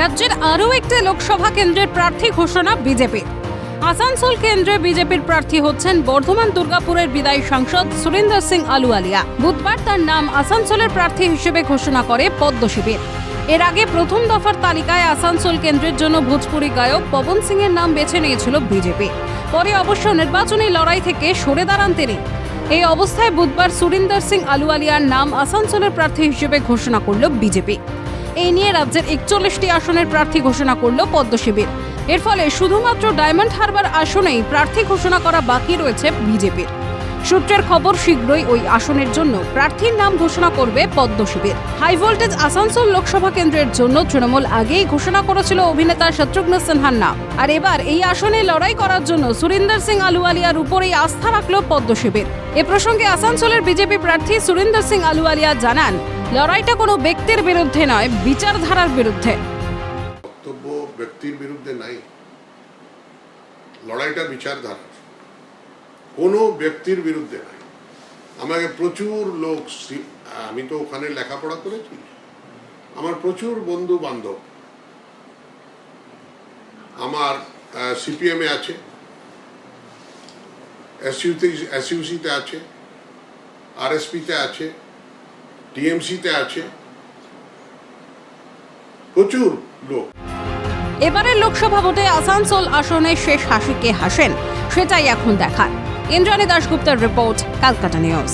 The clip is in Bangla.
রাজ্যের আরও একটি লোকসভা কেন্দ্রের প্রার্থী ঘোষণা বিজেপির। আসানসোল কেন্দ্রে বিজেপির প্রার্থী হচ্ছেন বর্ধমান দুর্গাপুরের বিদায়ী সাংসদ সুরিন্দর সিং আলুয়ালিয়া। বুধবার তার নাম আসানসোলের প্রার্থী হিসেবে ঘোষণা করে পদ্ম শিবির। এর আগে প্রথম দফার তালিকায় আসানসোল কেন্দ্রের জন্য ভোজপুরি গায়ক পবন সিং এর নাম বেছে নিয়েছিল বিজেপি। পরে অবশ্য নির্বাচনী লড়াই থেকে সরে দাঁড়ান তিনি। এই অবস্থায় বুধবার সুরিন্দর সিং আলুয়ালিয়ার নাম আসানসোলের প্রার্থী হিসেবে ঘোষণা করল বিজেপি। এই নিয়ে রাজ্যের একচল্লিশটি আসনের প্রার্থী ঘোষণা করল পদ্ম শিবির। এর ফলে শুধুমাত্র ডায়মন্ড হারবার আসনেই প্রার্থী ঘোষণা করা বাকি রয়েছে বিজেপির। সূত্রের খবর, শীঘ্রই ওই আসনের জন্য প্রার্থীর নাম ঘোষণা করবে পদ্ম শিবির। হাই ভোল্টেজ আসানসোল লোকসভা কেন্দ্রের জন্য তৃণমূল আগেই ঘোষণা করেছিল অভিনেতা শত্রুঘ্ন সিনহার নাম। আর এবার এই আসনে লড়াই করার জন্য সুরিন্দর সিং আলুয়ালিয়ার উপরেই আস্থা রাখল পদ্ম শিবির। এ প্রসঙ্গে আসানসোলের বিজেপি প্রার্থী সুরিন্দর সিং আলুয়ালিয়া জানান লড়াইটা কোনো ব্যক্তির বিরুদ্ধে নয়, বিচারধারার বিরুদ্ধে। বক্তব্য ব্যক্তির বিরুদ্ধে নাই। লড়াইটা বিচারধারা কোনো ব্যক্তির বিরুদ্ধে নাই। আমাকে প্রচুর লোক আমি তো ওখানে লেখাপড়া করেছি। আমার প্রচুর বন্ধু বান্ধব আমার সিপিএমে আছে। এসইউতে এসইউসিতে আছে। আরএসপিতে আছে। টিএমসিতে আছে। প্রচুর লোক। এবারের লোকসভা ভোটে আসানসোল আসনে শেষ হাসিকে হাসেন, সেটাই এখন দেখার। ইন্দ্রাণী দাশগুপ্তার রিপোর্ট কালকাটা নিউজ।